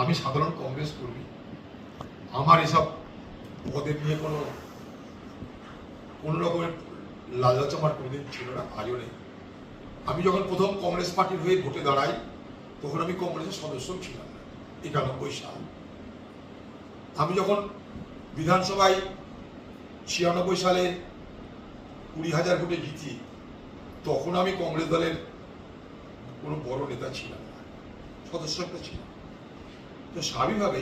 আমি সাধারণ কংগ্রেস কর্মী। আমার এসব পদের নিয়ে কোনো কোনো রকমের লালচ আমার কোনোদিন ছিল না, আজও নেই। আমি যখন প্রথম কংগ্রেস পার্টির হয়ে ভোটে দাঁড়াই, তখন আমি কংগ্রেসের সদস্য ছিলাম না, একানব্বই সাল। আমি যখন বিধানসভায় ছিয়ানব্বই সালে কুড়ি হাজার ভোটে জিতি, তখন আমি কংগ্রেস দলের কোনো বড় নেতা ছিলাম না, সদস্য একটা ছিলাম। তো স্বাভাবিকভাবে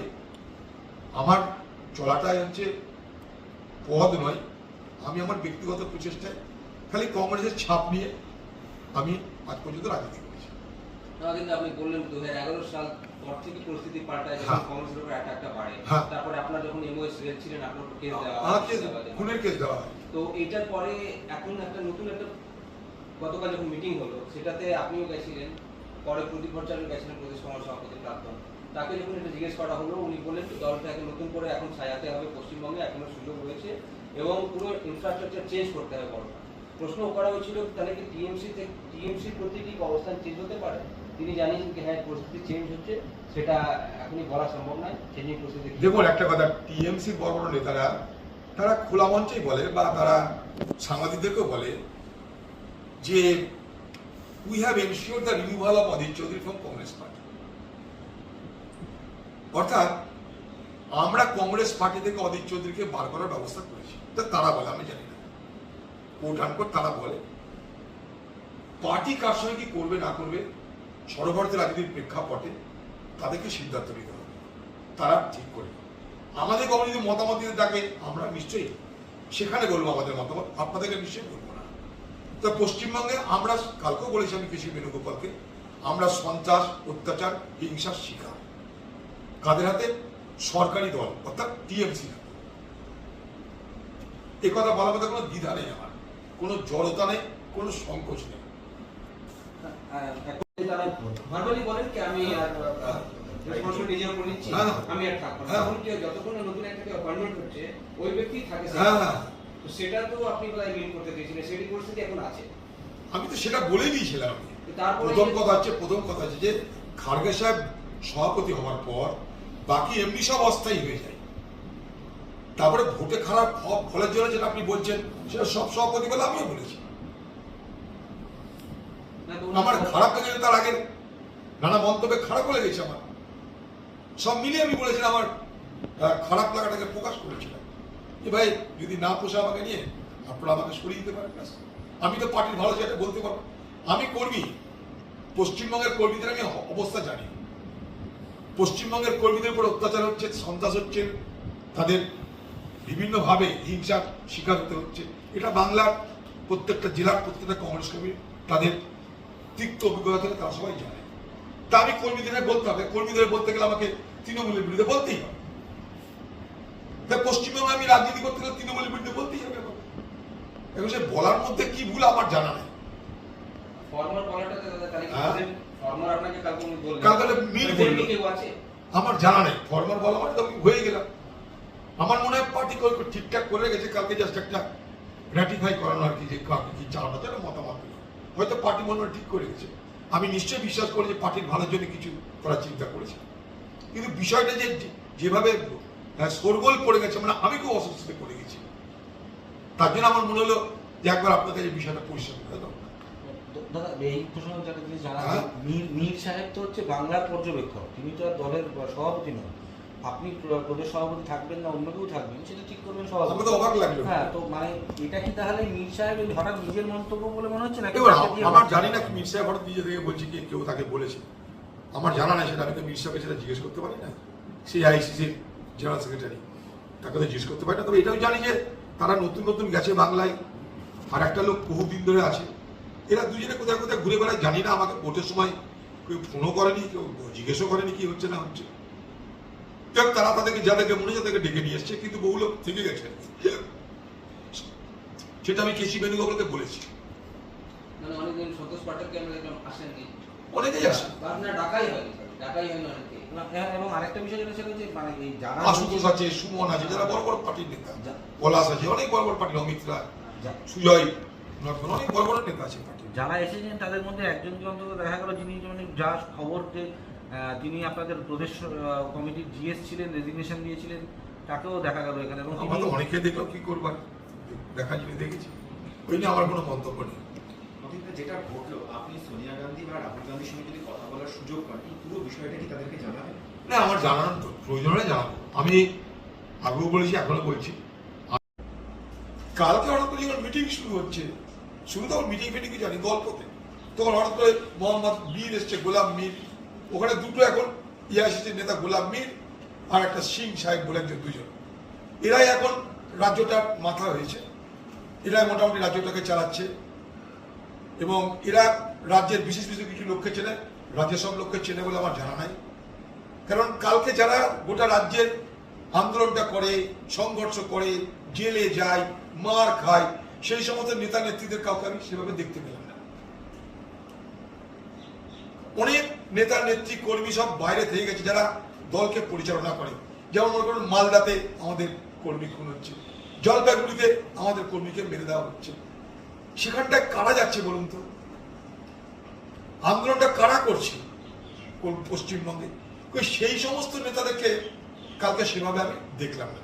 আমার চলাটাই হচ্ছে পদ নয়। আমি আমার ব্যক্তিগত প্রচেষ্টায় খালি কংগ্রেসের ছাপ নিয়ে আমি আজ পর্যন্ত রাজনীতি করেছি। কিন্তু আপনি বললেন দু হাজার এগারো সাল পর থেকে পরিস্থিতি পাল্টায় যখন হ্যাঁ। কংগ্রেসের উপর অ্যাটাকটা বাড়ে। হ্যাঁ। তারপরে আপনার যখন এমওএস রেল ছিলেন আপনার কেস দেওয়া খুনের কেস দেওয়া তো এটার পরে এখন একটা নতুন একটা গতকাল যখন মিটিং হলো সেটাতে আপনিও গেছিলেন পরে প্রদীপ ভট্টাচার্য গেছিলেন প্রদেশ কংগ্রেস সভাপতি প্রাক্তন। তাকে যখন এটা জিজ্ঞেস করা হলো, উনি বললেন তো দলটাকে নতুন করে এখন সাজাতে হবে, পশ্চিমবঙ্গে এখনও সুযোগ রয়েছে এবং পুরো ইনফ্রাস্ট্রাকচার চেঞ্জ করতে হবে বড় প্রশ্ন করা হয়েছিল, তাহলে কি টিএমসি টিএমসির প্রতি কি অবস্থান চেঞ্জ হতে পারে? তিনি জানিয়েছেন যে হ্যাঁ পরিস্থিতি চেঞ্জ হচ্ছে, সেটা এখনই বলা সম্ভব নয় চেঞ্জিং পরিস্থিতি দেখুন, একটা কথা টিএমসি বড় বড় নেতারা, তারা খোলা মঞ্চেই বলে বা তারা সাংবাদিকদেরকেও বলে যে we have ensure the removal of Adhir Chowdhury from Congress party অর্থাৎ আমরা কংগ্রেস পার্টি থেকে অধীর চৌধুরীকে বার করার ব্যবস্থা করেছি। তা তারা বলে, আমি জানি না। তারা বলে। পার্টি কার সঙ্গে কি করবে, না করবে, সর্বভারতীয় রাজনীতির প্রেক্ষাপটে তাদেরকে সিদ্ধান্ত নিতে হবে। তারা ঠিক করে আমাদের কখনো যদি মতামত দিতে থাকে, আমরা নিশ্চয়ই সেখানে বলব আমাদের মতামত। আপনাদেরকে নিশ্চয়ই বলব না। তো পশ্চিমবঙ্গে আমরা কালকেও বলেছি আমি কৃষি বেণুগোপালকে, আমরা সন্ত্রাস, অত্যাচার, হিংসার শিকার। কাদের হাতে? সরকারি দল অর্থাৎ টিএমসি এ কথা বলার মধ্যে কোনো দ্বিধা নেই আমার। কোনো জড়তা নেই কোনো সংকোচ নেই। আমি তো সেটা তো আপনি বোধহয় মিল করতে চেয়েছিলেন? সেটি পরিস্থিতি এখন আছে। আমি তো সেটা বলেই দিয়েছিলাম। আমি প্রথম কথা হচ্ছে প্রথম কথা হচ্ছে যে খার্গে সাহেব সভাপতি হওয়ার পর বাকি এমনি সব অস্থায়ী হয়ে যায়। তারপরে ভোটে খারাপ ফলের জন্য যেটা আপনি বলছেন, সেটা সব সভাপতি বলে আমিও বলেছি। আমার খারাপ লেগেছে তার আগে নানা মন্তব্যে খারাপ লেগেছে আমার। সব মিলিয়ে আমি বলেছিলাম আমার খারাপ লাগাটাকে প্রকাশ করেছিলাম। যে ভাই, যদি না পোষা আমাকে নিয়ে, আপনারা আমাকে সরিয়ে দিতে পারেন। আমি তো পার্টির ভালো সেটা বলতে পারব। আমি কর্মী, পশ্চিমবঙ্গের কর্মীদের আমি অবস্থা জানি। পশ্চিমবঙ্গের কর্মীদের উপর অত্যাচার হচ্ছে সন্ত্রাস হচ্ছে তাদের বিভিন্নভাবে হিংসার শিকার হতে হচ্ছে। এটা বাংলার প্রত্যেকটা জেলার প্রত্যেকটা কংগ্রেস কর্মী তাদের তিক্ত অভিজ্ঞতা থেকে তারা সবাই জানে। তা আমি কর্মীদের বলতে হবে। কর্মীদের বলতে গেলে আমাকে তৃণমূলের বিরুদ্ধে বলতেই হবে। তা পশ্চিমবঙ্গে আমি রাজনীতি করতে গেলে তৃণমূলের বিরুদ্ধে বলতেই হবে। এখন সে বলার মধ্যে কি ভুল আমার জানা নেই। ফর্মাল বলাটাতে হ্যাঁ। আছে? আমার জানা নেই। ফর্মাল বলা মানে তো আমি হয়ে গেলাম। আমার মনে হয় পার্টি ঠিকঠাক করে গেছে কালকে জাস্ট একটা র্যাটিফাই করানো আর কি যে কাকে কি চালানো যায় মতামত হয়তো পার্টি মনে ঠিক করে গেছে আমি নিশ্চয়ই বিশ্বাস করি যে পার্টির ভালোর জন্য কিছু করার চিন্তা করেছে। কিন্তু বিষয়টা যে যেভাবে আহ, শোরগোল পড়ে গেছে মানে আমি খুব অস্বস্তিতে পড়ে গেছি। তার জন্য আমার মনে হলো যে একবার আপনার কাছে বিষয়টা পরিষ্কার করে দাও দাদা এই প্রসঙ্গে একটা জিনিস জানা হ্যাঁ? মীর মীর সাহেব তো হচ্ছে বাংলার পর্যবেক্ষক তিনি তো আর দলের সভাপতি নন। আপনি প্রদেশ সভাপতি থাকবেন না অন্য কেউ থাকবেন সেটা ঠিক করবেন আমার তো সভাপতি অবাক লাগল। হ্যাঁ তো মানে এটা কি তাহলে মীর সাহেব হঠাৎ নিজের মন্তব্য বলে মনে হচ্ছে দিয়ে আমার জানি না কি মির সাহেব হঠাৎ নিজে থেকে বলছে কি কেউ তাকে বলেছে। আমার জানা নাই সেটা আমি তো মির সাহেবকে সেটা জিজ্ঞেস করতে পারি না। সেই আইসিসির জেনারেল সেক্রেটারি তাকে তো জিজ্ঞেস করতে পারি না। তবে এটাও জানি যে তারা নতুন নতুন গেছে বাংলায় আর একটা লোক বহুদিন ধরে আছে। এরা দুজনে কোথায় কোথায় ঘুরে বেড়ায় জানি না আমাকে ভোটের সময় কেউ ফোনও করেনি কেউ জিজ্ঞেসও করেনি কি হচ্ছে না হচ্ছে। যাক, তারা তাদেরকে যাদেরকে মনে তাদেরকে ডেকে নিয়ে এসছে কিন্তু বহু লোক থেকে গেছে। সেটা আমি কেসি বেণুগোপালকে বলেছি। অনেকেই আসে। হ্যাঁ, মানে এই যারা আশুতোষ আছে সুমন আছে যারা বড় বড় পার্টির নেতা। পলাশ আছে অনেক বড় বড় পার্টির অমিত রায় সুজয় নর্থন অনেক বড় বড় নেতা আছে যারা এসেছেন তাদের মধ্যে একজনকে অন্তত দেখা গেল যিনি মানে যা খবর যে তিনি আপনাদের প্রদেশ কমিটির জিএস ছিলেন রেজিগনেশন দিয়েছিলেন তাকেও দেখা গেল এখানে। এবং আমরা তো অনেকে দেখলাম কি করবার দেখা জিনিস দেখেছি। ওই নিয়ে আমার কোনো মন্তব্য নেই। যেটা ঘটলো আপনি সোনিয়া গান্ধী বা রাহুল গান্ধীর সঙ্গে যদি কথা বলার সুযোগ পান এই পুরো বিষয়টা কি তাদেরকে জানাবেন? না আমার জানানোর প্রয়োজন হলে জানাব। আমি আগেও বলেছি এখনও বলছি। কালকে হঠাৎ মিটিং শুরু হচ্ছে শুরু তখন মিটিং ফিটিং জানি, গল্পতে। তখন হঠাৎ করে মোহাম্মদ মীর এসছে, গোলাম মীর। ওখানে দুটো এখন ইয়ে এসেছে, নেতা গোলাম মীর আর একটা সিং সাহেব বলে একজন দুজন। এরাই এখন রাজ্যটার মাথা হয়েছে। এরাই মোটামুটি রাজ্যটাকে চালাচ্ছে। এবং এরা রাজ্যের বিশেষ বিশেষ কিছু লোককে চেনে রাজ্যের সব লোককে চেনে বলে আমার জানা নাই। কারণ কালকে যারা গোটা রাজ্যের আন্দোলনটা করে, সংঘর্ষ করে, জেলে যায়, মার খায় সেই সমস্ত নেতা নেত্রীদের কাউকে আমি সেভাবে দেখতে পেলাম না। অনেক নেতা নেত্রী কর্মী সব বাইরে থেকে গেছে যারা দলকে পরিচালনা করে। যেমন মনে করুন মালদাতে আমাদের কর্মী খুন হচ্ছে। জলপাইগুড়িতে আমাদের কর্মীকে মেরে দেওয়া হচ্ছে। সেখানটায় কারা যাচ্ছে বলুন তো? আন্দোলনটা কারা করছে পশ্চিমবঙ্গে? সেই সমস্ত নেতাদেরকে কালকে সেভাবে আমি দেখলাম না।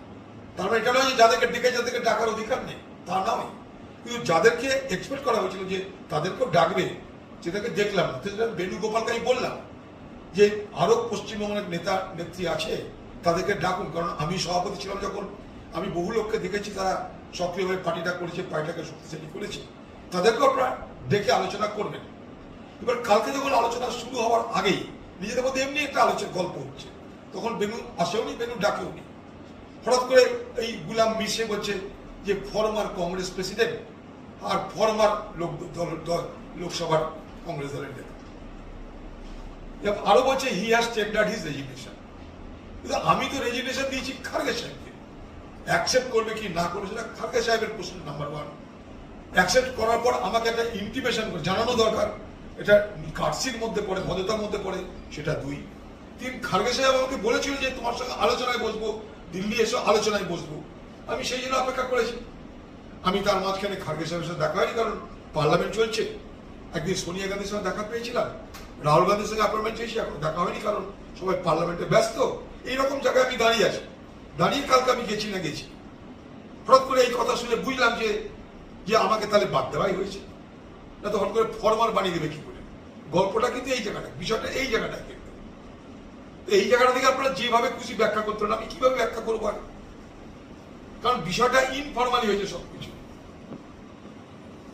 তার মানে এটা নয় যে যাদেরকে ডেকে যাদেরকে ডাকার অধিকার নেই। তা নয়। কিন্তু যাদেরকে এক্সপেক্ট করা হয়েছিল যে তাদেরকেও ডাকবে, সেটাকে দেখলাম বেণুগোপালকে আমি বললাম যে, আরও পশ্চিমবঙ্গের নেতা, নেত্রী আছে, তাদেরকে ডাকুন। কারণ আমি সভাপতি ছিলাম যখন। আমি বহু লোককে দেখেছি, তারা সক্রিয়ভাবে পার্টিটা করেছে, পার্টিটাকে শক্তিশালী করেছে। তাদেরকেও আপনারা ডেকে আলোচনা করবেন। এবার কালকে যখন আলোচনা শুরু হওয়ার আগেই নিজেদের মধ্যে এমনি একটা আলোচনা, গল্প হচ্ছে। তখন বেনু আসেওনি বেনু ডাকেওনি হঠাৎ করে এই গুলাম মিশে বলছে যে, ফরমার কংগ্রেস প্রেসিডেন্ট আর ফরমার লোক দল লোকসভার কংগ্রেস দলের নেতা। আরও বলছে he has tendered his resignation কিন্তু আমি তো রেজিগনেশন দিয়েছি খারগে সাহেবকে। অ্যাকসেপ্ট করবে কি না করবে সেটা খারগে সাহেবের প্রশ্ন নাম্বার ওয়ান অ্যাকসেপ্ট করার পর আমাকে একটা ইন্টিমেশন জানানো দরকার। এটা কার্সির মধ্যে পড়ে, ভদ্রতার মধ্যে পড়ে, সেটা দুই। তিন, খারগে সাহেব আমাকে বলেছিল যে তোমার সঙ্গে আলোচনায় বসবো, দিল্লি এসে আলোচনায় বসবো। আমি সেই জন্য অপেক্ষা করেছি। আমি তার মাঝখানে খারগে সাহেবের সাথে দেখা হয়নি, কারণ পার্লামেন্ট চলছে। একদিন সোনিয়া গান্ধীর সঙ্গে দেখা পেয়েছিলাম। রাহুল গান্ধীর সঙ্গে অ্যাপয়েন্টমেন্ট চেয়েছি, এখন দেখা হয়নি, কারণ সবাই পার্লামেন্টে ব্যস্ত। এইরকম জায়গায় আমি দাঁড়িয়ে আছি। দাঁড়িয়ে কালকে আমি গেছি না গেছি। হঠাৎ করে এই কথা শুনে বুঝলাম যে যে আমাকে তাহলে বাদ দেওয়াই হয়েছে। না তো হঠাৎ করে ফরমাল বানিয়ে দেবে কি করে? গল্পটা কিন্তু এই জায়গাটা বিষয়টা এই জায়গাটা এই জায়গাটা থেকে আপনারা যেভাবে খুশি ব্যাখ্যা করতে পারেন, আমি কীভাবে ব্যাখ্যা করব কারণ বিষয়টা ইনফরমালি হয়েছে সবকিছু।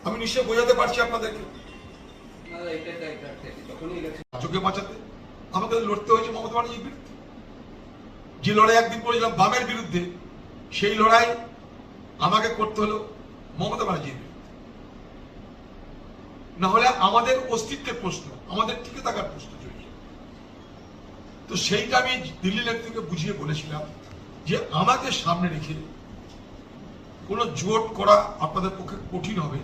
আমি নিশ্চয় বোঝাতে পারছি আপনাদেরকে। রাজ্যকে বাঁচাতে আমাকে লড়তে হয়েছে মমতা ব্যানার্জির বিরুদ্ধে। যে লড়াই একদিন করেছিলাম বামের বিরুদ্ধে সেই লড়াই আমাকে করতে হলো মমতা ব্যানার্জির বিরুদ্ধে। না হলে আমাদের অস্তিত্বের প্রশ্ন আমাদের টিকে থাকার প্রশ্ন জড়িয়ে তো সেইটা আমি দিল্লি নেত্রীকে বুঝিয়ে বলেছিলাম যে আমাকে সামনে রেখে কোনো জোট করা আপনাদের পক্ষে কঠিন হবে।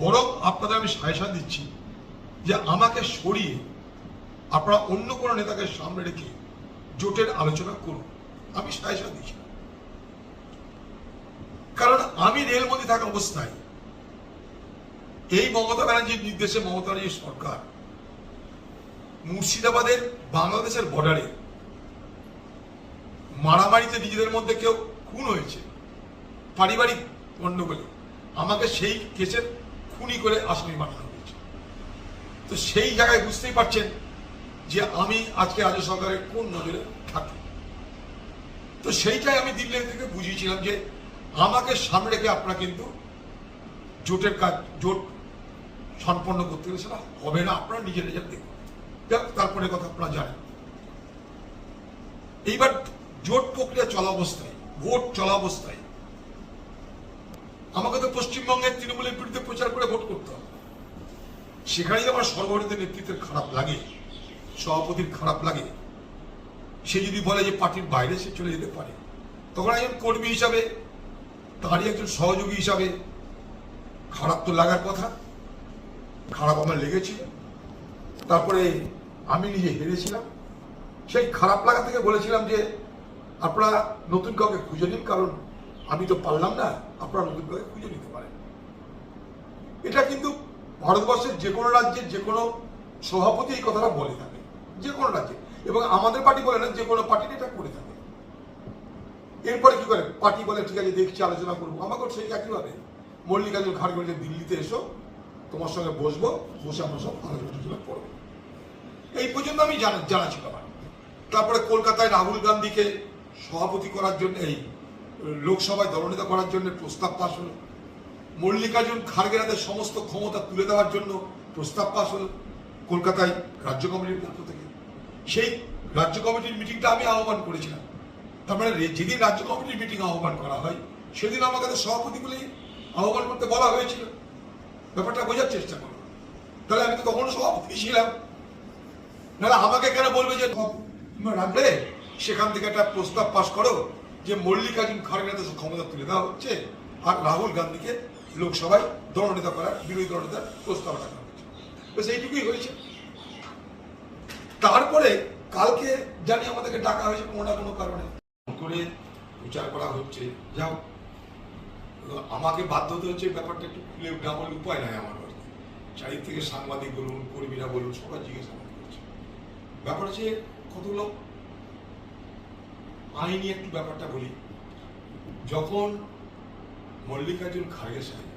বরং আপনাদের আমি সাজেশন দিচ্ছি যে আমাকে সরিয়ে আপনারা অন্য কোনো নেতাকে সামনে রেখে জোটের আলোচনা করুন। আমি সাজেশন দিচ্ছি। কারণ আমি রেলমন্ত্রী থাকা অবস্থায় এই মমতা ব্যানার্জির নির্দেশে মমতা ব্যানার্জির সরকার মুর্শিদাবাদের বাংলাদেশের বর্ডারে মারামারিতে নিজেদের মধ্যে কেউ খুন হয়েছে। পারিবারিক গণ্ডগোলে আমাকে সেই কেসের খুনি করে আসামি বানানো হয়েছে। তো সেই জায়গায় বুঝতেই পারছেন যে আমি আজকে রাজ্য সরকারের কোন নজরে থাকি তো সেইটাই আমি দিল্লি থেকে বুঝিয়েছিলাম যে আমাকে সামনে রেখে আপনারা কিন্তু জোটের কাজ, জোট সম্পন্ন করতে গেলে সেটা হবে না, আপনারা নিজে নিজের দেখুন। তারপরে কথা আপনারা জানেন। এইবার জোট প্রক্রিয়া চলা অবস্থায় ভোট চলা অবস্থায় আমাকে তো পশ্চিমবঙ্গের তৃণমূলের বিরুদ্ধে প্রচার করে ভোট করতে হবে। সেখানেই আমার সর্বভারতীয় নেতৃত্বের খারাপ লাগে, সভাপতির খারাপ লাগে। সে যদি বলে যে পার্টির বাইরে সে চলে যেতে পারে। তখন একজন কর্মী হিসাবে, তারই একজন সহযোগী হিসাবে খারাপ তো লাগার কথা, খারাপ আমার লেগেছিল। তারপরে আমি নিজে হেরেছিলাম। সেই খারাপ লাগা থেকে বলেছিলাম যে আপনারা নতুন কাউকে খুঁজে নিন, কারণ আমি তো পারলাম না, আপনারা নতুন কাউকে খুঁজে নিতে পারেন। এটা কিন্তু ভারতবর্ষের যে কোনো রাজ্যের যে কোনো সভাপতি এই কথাটা বলে থাকে, যে কোনো রাজ্যে। এবং আমাদের পার্টি বলে না, যে কোনো পার্টিতে এটা করে থাকে। এরপরে কি করে? পার্টি বলে, ঠিক আছে, দেখছি, আলোচনা করব। আমাকেও সেই একইভাবে। মল্লিকার্জুন খাড়গে দিল্লিতে এসো, তোমার সঙ্গে বসবো, বসে আমরা সব আলোচনা করব। এই পর্যন্ত আমি জানা জানা ছিল আমার। তারপরে কলকাতায় রাহুল গান্ধীকে সভাপতি করার জন্য এই লোকসভায় দলনেতা করার জন্য প্রস্তাব পাশ হলো। মল্লিকার্জুন খাড়গের হাতে সমস্ত ক্ষমতা তুলে দেওয়ার জন্য প্রস্তাব পাশ হলো কলকাতায় রাজ্য কমিটির পক্ষ থেকে। সেই রাজ্য কমিটির মিটিংটা আমি আহ্বান করেছিলাম। তার মানে যেদিন রাজ্য কমিটির মিটিং আহ্বান করা হয়, সেদিন আমাকে তো সভাপতি বলেই আহ্বান করতে বলা হয়েছিল। ব্যাপারটা বোঝার চেষ্টা করো। তাহলে আমি তো তখনও সভাপতি ছিলাম। নাহলে আমাকে কেন বলবে যে রাখলে সেখান থেকে একটা প্রস্তাব পাশ করো যে মল্লিকার্জুন খাড়গের হাতে ক্ষমতা তুলে দেওয়া হচ্ছে, আর রাহুল গান্ধীকে লোকসভায় দলনেতা করার, বিরোধী দলনেতার প্রস্তাব রাখা হচ্ছে। ব্যাস সেইটুকুই হয়েছে। তারপরে কালকে জানি আমাদেরকে ডাকা হয়েছে কোনো না কোনো কারণে। করে বিচার করা হচ্ছে। যাও আমাকে বাধ্য হতে হচ্ছে ব্যাপারটা একটু খুলে না বলে উপায় নাই আমার কি। চারিদিক থেকে সাংবাদিক বলুন, কর্মীরা বলুন, সবাই জিজ্ঞাসা করছে। ব্যাপার হচ্ছে কতগুলো আইনি একটু ব্যাপারটা বলি। যখন মল্লিকার্জুন খাড়গে সাহেব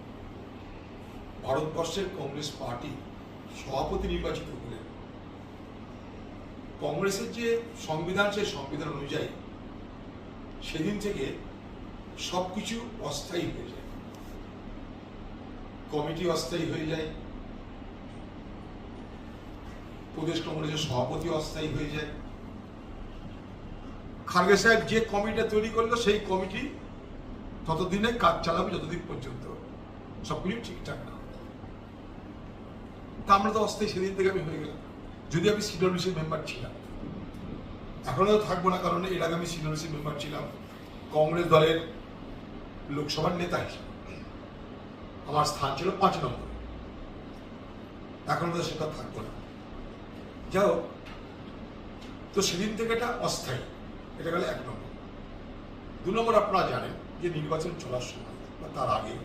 ভারতবর্ষের কংগ্রেস পার্টি সভাপতি নির্বাচিত হলেন, কংগ্রেসের যে সংবিধান, সেই সংবিধান অনুযায়ী সেদিন থেকে সবকিছু অস্থায়ী হয়ে যায়। কমিটি অস্থায়ী হয়ে যায়। প্রদেশ কংগ্রেসের সভাপতি অস্থায়ী হয়ে যায়। খার্গে সাহেব যে কমিটিটা তৈরি করল, সেই কমিটি ততদিনে কাজ চালাবে যতদিন পর্যন্ত। সবকিছু ঠিকঠাক না। তা আমরা তো অস্থায়ী সেদিন থেকে আমি হয়ে গেলাম। যদি আমি সিডব্লিউসি মেম্বার ছিলাম। এখনও থাকব না, কারণ এর আগে আমি সিডব্লিউসি মেম্বার ছিলাম। কংগ্রেস দলের লোকসভার নেতা হিসেবে। আমার স্থান ছিল পাঁচ নম্বর। এখন তো সেটা থাকব না। যাও তো সেদিন থেকে এটা অস্থায়ী। এটা গেল এক নম্বর। দু নম্বর আপনারা জানেন যে নির্বাচন চলার সময় বা তার আগে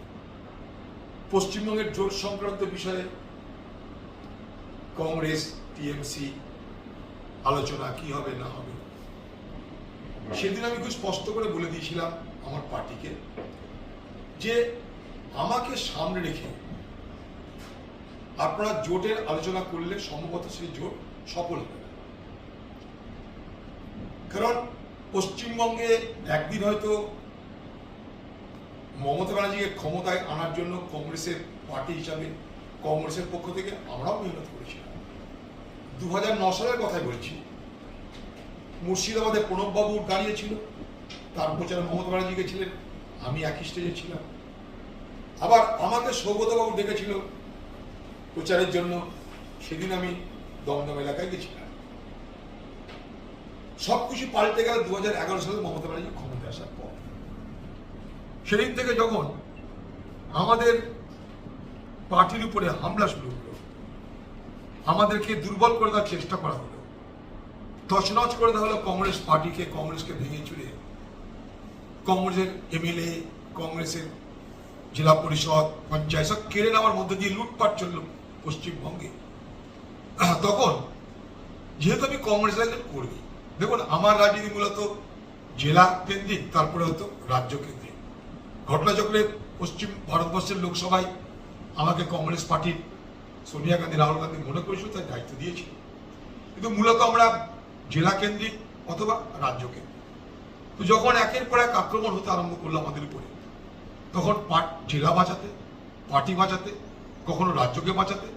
পশ্চিমবঙ্গের জোট সংক্রান্ত বিষয়ে কংগ্রেস, টিএমসি আলোচনা কি হবে, না হবে, সেদিন আমি খুব স্পষ্ট করে বলে দিয়েছিলাম আমার পার্টিকে যে আমাকে সামনে রেখে আপনারা জোটের আলোচনা করলে সম্ভবত সেই জোট সফল হবে কারণ পশ্চিমবঙ্গে একদিন হয়তো মমতা ব্যানার্জিকে ক্ষমতায় আনার জন্য কংগ্রেসের পার্টি হিসাবে কংগ্রেসের পক্ষ থেকে আমরাও মেহনত করেছিলাম। দু হাজার ন সালের কথাই বলছি। মুর্শিদাবাদে প্রণববাবু দাঁড়িয়েছিল তার প্রচারে মমতা ব্যানার্জি গেছিলেন, আমি একই স্টেজে ছিলাম। আবার আমাকে সৌগতবাবু ডেকেছিল প্রচারের জন্য, সেদিন আমি দমদম এলাকায় গেছিলাম। সবকিছু পাল্টে গেল দু হাজার এগারো সালে মমতা ব্যানার্জি ক্ষমতায় আসার পর। সেদিন থেকে যখন আমাদের পার্টির উপরে হামলা শুরু হলো, আমাদেরকে দুর্বল করে দেওয়ার চেষ্টা করা হলো, তছনছ করে দেওয়া হলো কংগ্রেস পার্টিকে, কংগ্রেসকে ভেঙে চুরে। কংগ্রেসের এমএলএ, কংগ্রেসের জেলা পরিষদ, পঞ্চায়েত, সব কেড়ে নেওয়ার মধ্যে দিয়ে লুটপাট চলল পশ্চিমবঙ্গে। তখন যেহেতু আমি কংগ্রেসের একজন কর্মী দেখুন, আমার রাজনীতি মূলত জেলা কেন্দ্রিক, তারপরে হতো রাজ্য কেন্দ্রিক। ঘটনাচক্রে পশ্চিম ভারতবর্ষের লোকসভায় আমাকে কংগ্রেস পার্টির সোনিয়া গান্ধী, রাহুল গান্ধী মনে করেছিল তার দায়িত্ব দিয়েছিল কিন্তু মূলত আমরা জেলা কেন্দ্রিক অথবা রাজ্য কেন্দ্রিক। তো যখন একের পর এক আক্রমণ হতে আরম্ভ করল আমাদের উপরে, তখন জেলা বাঁচাতে, পার্টি বাঁচাতে, কখনো রাজ্যকে বাঁচাতে